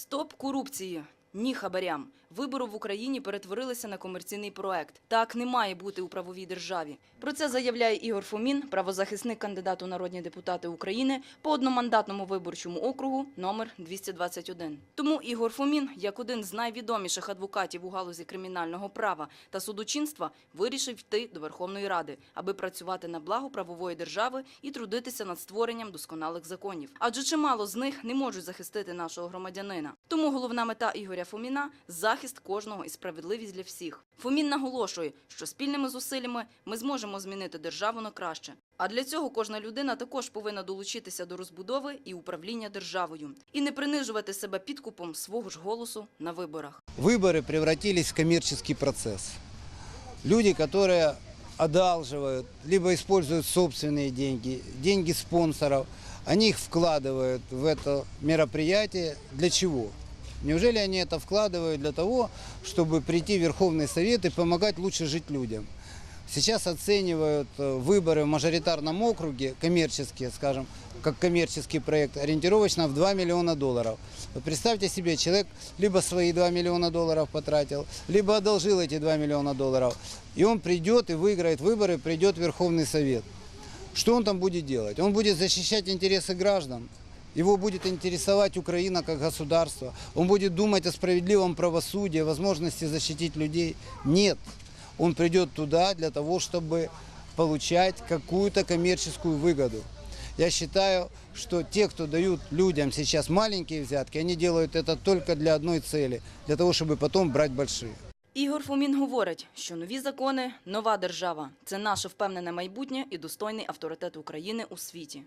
Стоп корупції. Ні хабарям. Вибори в Україні перетворилися на комерційний проект. Так не має бути у правовій державі. Про це заявляє Ігор Фомін, правозахисник кандидат у народні депутати України по одномандатному виборчому округу номер 221. Тому Ігор Фомін, як один з найвідоміших адвокатів у галузі кримінального права та судочинства, вирішив йти до Верховної Ради, аби працювати на благо правової держави і трудитися над створенням досконалих законів. Адже чимало з них не можуть захистити нашого громадянина. Тому головна мета Ігоря Фоміна захист кожного і справедливість для всіх. Фомін наголошує, що спільними зусиллями ми зможемо змінити державу на краще. А для цього кожна людина також повинна долучитися до розбудови і управління державою і не принижувати себе підкупом свого ж голосу на виборах. Выборы превратились в коммерческий процесс. Люди, которые одалживают, либо используют собственные деньги, деньги спонсоров, они их вкладывают в это мероприятие. Для чего? Неужели они это вкладывают для того, чтобы прийти в Верховный Совет и помогать лучше жить людям? Сейчас оценивают э, выборы в мажоритарном округе, коммерческие, скажем, как коммерческий проект, ориентировочно в 2 миллиона долларов. Вот представьте себе, человек либо свои 2 миллиона долларов потратил, либо одолжил эти 2 миллиона долларов. И он придет и выиграет выборы, придет в Верховный Совет. Что он там будет делать? Он будет защищать интересы граждан. Его будет интересовать Украина как государство. Он будет думать о справедливом правосудии, о возможности защитить людей. Нет. Он придет туда для того, чтобы получать какую-то коммерческую выгоду. Я считаю, что те, кто дают людям сейчас маленькие взятки, они делают это только для одной цели, для того, чтобы потом брать большие. Ігор Фомін говорить, що нові закони нова держава це наше впевнене майбутнє і достойний авторитет України у світі.